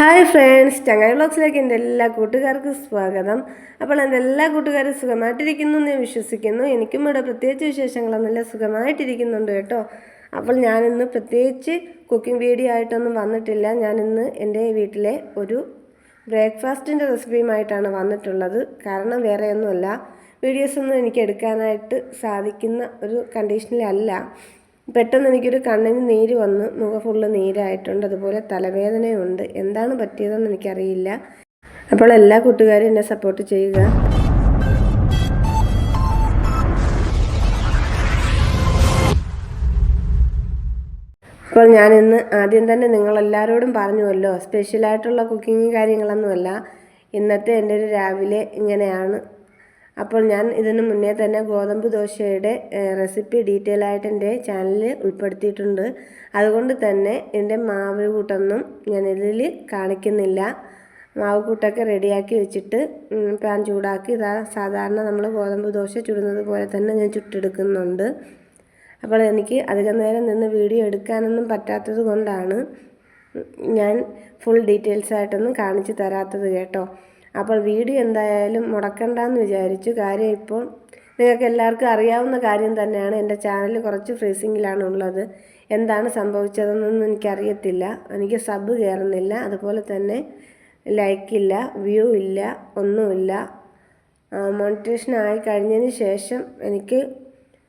Hi friends ചങ്ങായി വ്ളോഗ്സിലേക്ക് എന്റെ എല്ലാ കൂട്ടുകാർക്കും സ്വാഗതം. അപ്പോൾ എന്റെ എല്ലാ കൂട്ടുകാരും സുഖമായിട്ടിരിക്കുന്നു എന്ന് വിശ്വസിക്കുന്നു. എനിക്കും ഇവിടെ പ്രത്യേകിച്ച് വിശേഷങ്ങളൊന്നുമില്ല സുഖമായിട്ടിരിക്കുന്നുണ്ട് കേട്ടോ. അപ്പോൾ ഞാനിന്ന് പ്രത്യേകിച്ച് കുക്കിംഗ് വീഡിയോ ആയിട്ടൊന്നും വന്നിട്ടില്ല. ഞാനിന്ന് എന്റെ വീട്ടിലെ ഒരു ബ്രേക്ക്ഫാസ്റ്റിന്റെ റെസിപ്പിയുമായിട്ടാണ് വന്നിട്ടുള്ളത്. കാരണം വേറെയൊന്നുമല്ല വീഡിയോസൊന്നും എനിക്ക് എടുക്കാനായിട്ട് സാധിക്കുന്ന ഒരു കണ്ടീഷനിലല്ല പെട്ടെന്ന് എനിക്കൊരു കണ്ണിന് നീര് വന്നു. മുഖം ഫുള്ള് നീരായിട്ടുണ്ട്. അതുപോലെ തലവേദനയുണ്ട്. എന്താണ് പറ്റിയതെന്ന് എനിക്കറിയില്ല. അപ്പോൾ എല്ലാ കൂട്ടുകാരും എന്നെ സപ്പോർട്ട് ചെയ്യുക. അപ്പോൾ ഞാൻ ഇന്ന് ആദ്യം തന്നെ നിങ്ങളെല്ലാവരോടും പറഞ്ഞുവല്ലോ. സ്പെഷ്യലായിട്ടുള്ള കുക്കിംഗ് കാര്യങ്ങളൊന്നുമല്ല. ഇന്നത്തെ എന്റെ ഒരു രാവിലെ ഇങ്ങനെയാണ്. അപ്പോൾ ഞാൻ ഇതിന് മുന്നേ തന്നെ ഗോതമ്പ് ദോശയുടെ റെസിപ്പി ഡീറ്റെയിൽ ആയിട്ട് എന്റെ ചാനലിൽ ഉൾപ്പെടുത്തിയിട്ടുണ്ട്. അതുകൊണ്ട് തന്നെ എന്റെ മാവ് കൂട്ടൊന്നും ഞാൻ ഇതിൽ കാണിക്കുന്നില്ല. മാവ് കൂട്ടൊക്കെ റെഡിയാക്കി വെച്ചിട്ട് പാൻ ചൂടാക്കി ഇതാ സാധാരണ നമ്മൾ ഗോതമ്പ് ദോശ ചുടുന്നത് പോലെ തന്നെ ഞാൻ ചുട്ടെടുക്കുന്നുണ്ട്. അപ്പോൾ എനിക്ക് അധികം നേരം നിന്ന് വീഡിയോ എടുക്കാനൊന്നും പറ്റാത്തത് കൊണ്ടാണ് ഞാൻ ഫുൾ ഡീറ്റെയിൽസ് ആയിട്ടൊന്നും കാണിച്ചു തരാത്തത് കേട്ടോ. അപ്പോൾ വീഡിയോ എന്തായാലും മുടക്കണ്ടെന്ന് വിചാരിച്ചു. കാര്യം ഇപ്പോൾ നിങ്ങൾക്ക് എല്ലാവർക്കും അറിയാവുന്ന കാര്യം തന്നെയാണ്. എന്റെ ചാനൽ കുറച്ച് ഫ്രീസിങ്ങിലാണ് ഉള്ളത് എന്താണ് സംഭവിച്ചതെന്നൊന്നും എനിക്കറിയത്തില്ല. എനിക്ക് സബ് കയറുന്നില്ല. അതുപോലെ തന്നെ ലൈക്കില്ല വ്യൂ ഇല്ല ഒന്നുമില്ല. മോണിറ്റേഷൻ ആയി കഴിഞ്ഞതിന് ശേഷം എനിക്ക്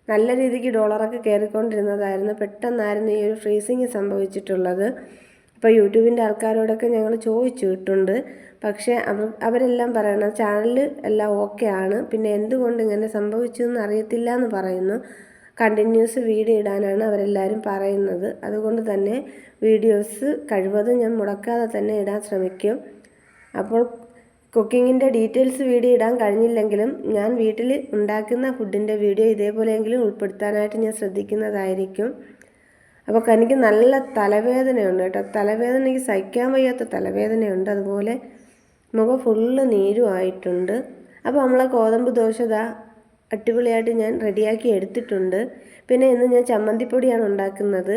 നല്ല രീതിക്ക് ഡോളറൊക്കെ കയറിക്കൊണ്ടിരുന്നതായിരുന്നു. പെട്ടെന്നായിരുന്നു ഈ ഒരു ഫ്രീസിങ് സംഭവിച്ചിട്ടുള്ളത്. അപ്പോൾ യൂട്യൂബിന്റെ ആൾക്കാരോടൊക്കെ ഞങ്ങൾ ചോദിച്ചു കിട്ടുണ്ട് പക്ഷേ അവർ അവരെല്ലാം പറയണം ചാനൽ എല്ലാം ഓക്കെ ആണ്. പിന്നെ എന്തുകൊണ്ട് ഇങ്ങനെ സംഭവിച്ചു എന്ന് അറിയത്തില്ല എന്ന് പറയുന്നു. കണ്ടിന്യൂസ് വീഡിയോ ഇടാനാണ് അവരെല്ലാവരും പറയുന്നത്. അതുകൊണ്ട് തന്നെ വീഡിയോസ് കഴിവതും ഞാൻ മുടക്കാതെ തന്നെ ഇടാൻ ശ്രമിക്കും. അപ്പോൾ കുക്കിങ്ങിന്റെ ഡീറ്റെയിൽസ് വീഡിയോ ഇടാൻ കഴിഞ്ഞില്ലെങ്കിലും ഞാൻ വീട്ടിൽ ഉണ്ടാക്കുന്ന ഫുഡിന്റെ വീഡിയോ ഇതേപോലെയെങ്കിലും ഉൾപ്പെടുത്താനായിട്ട് ഞാൻ ശ്രദ്ധിക്കുന്നതായിരിക്കും. അപ്പോൾ എനിക്ക് നല്ല തലവേദനയുണ്ട് കേട്ടോ. തലവേദന എനിക്ക് സഹിക്കാൻ വയ്യാത്ത തലവേദനയുണ്ട്. അതുപോലെ മുഖം ഫുള്ള് നീരും ആയിട്ടുണ്ട് അപ്പോൾ നമ്മളെ ഗോതമ്പ് ദോശ ഇതാ അടിപൊളിയായിട്ട് ഞാൻ റെഡിയാക്കി എടുത്തിട്ടുണ്ട്. പിന്നെ ഇന്ന് ഞാൻ ചമ്മന്തിപ്പൊടിയാണ് ഉണ്ടാക്കുന്നത്.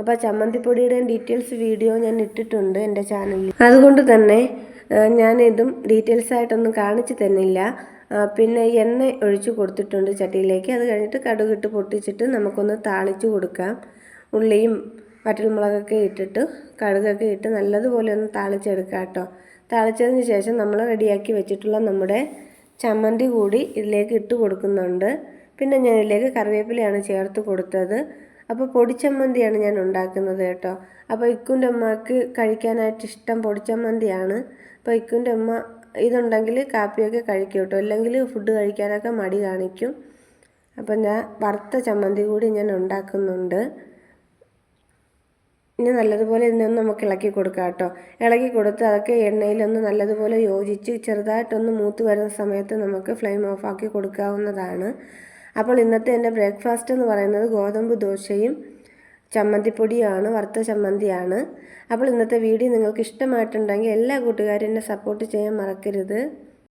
അപ്പോൾ ചമ്മന്തിപ്പൊടിയുടെ ഡീറ്റെയിൽസ് വീഡിയോ ഞാൻ ഇട്ടിട്ടുണ്ട് എന്റെ ചാനലിൽ. അതുകൊണ്ട് തന്നെ ഞാൻ ഇതും ഡീറ്റെയിൽസ് ആയിട്ടൊന്നും കാണിച്ചു തന്നില്ല. പിന്നെ എണ്ണ ഒഴിച്ചു കൊടുത്തിട്ടുണ്ട് ചട്ടിയിലേക്ക്. അത് കഴിഞ്ഞിട്ട് കടുകിട്ട് പൊട്ടിച്ചിട്ട് നമുക്കൊന്ന് താളിച്ചു കൊടുക്കാം. ഉള്ളിയും വറ്റൽമുളകൊക്കെ ഇട്ടിട്ട് കടുകൊക്കെ ഇട്ട് നല്ലതുപോലെ ഒന്ന് താളിച്ചെടുക്കാം കേട്ടോ. താളിച്ചതിന് ശേഷം നമ്മൾ റെഡിയാക്കി വെച്ചിട്ടുള്ള നമ്മുടെ ചമ്മന്തി കൂടി ഇതിലേക്ക് ഇട്ട് കൊടുക്കുന്നുണ്ട്. പിന്നെ ഞാൻ ഇതിലേക്ക് കറിവേപ്പിലയാണ് ചേർത്ത് കൊടുത്തത്. അപ്പോൾ പൊടിച്ചമ്മന്തിയാണ് ഞാൻ ഉണ്ടാക്കുന്നത് കേട്ടോ. അപ്പോൾ ഇക്കുന്റെ അമ്മയ്ക്ക് കഴിക്കാനായിട്ട് ഇഷ്ടം പൊടിച്ചമ്മന്തിയാണ് അപ്പോൾ ഇക്കുന്റെ അമ്മ ഇതുണ്ടെങ്കിൽ കാപ്പിയൊക്കെ കഴിക്കും കേട്ടോ. അല്ലെങ്കിൽ ഫുഡ് കഴിക്കാനൊക്കെ മടി കാണിക്കും. അപ്പം ഞാൻ വറുത്ത ചമ്മന്തി കൂടി ഞാൻ ഉണ്ടാക്കുന്നുണ്ട്. ഇനി നല്ലതുപോലെ ഇതിനൊന്ന് നമുക്ക് ഇളക്കി കൊടുക്കാം കേട്ടോ. ഇളക്കി കൊടുത്ത് അതൊക്കെ എണ്ണയിലൊന്ന് നല്ലതുപോലെ യോജിച്ച് ചെറുതായിട്ടൊന്ന് മൂത്ത് വരുന്ന സമയത്ത് നമുക്ക് ഫ്ലെയിം ഓഫ് ആക്കി കൊടുക്കാവുന്നതാണ്. അപ്പോൾ ഇന്നത്തെ എന്റെ ബ്രേക്ക്ഫാസ്റ്റ് എന്ന് പറയുന്നത് ഗോതമ്പ് ദോശയും ചമ്മന്തിപ്പൊടിയാണ് വറുത്ത ചമ്മന്തിയാണ്. അപ്പോൾ ഇന്നത്തെ വീഡിയോ നിങ്ങൾക്ക് ഇഷ്ടമായിട്ടുണ്ടെങ്കിൽ എല്ലാ കൂട്ടുകാരും എന്നെ സപ്പോർട്ട് ചെയ്യാൻ മറക്കരുത്.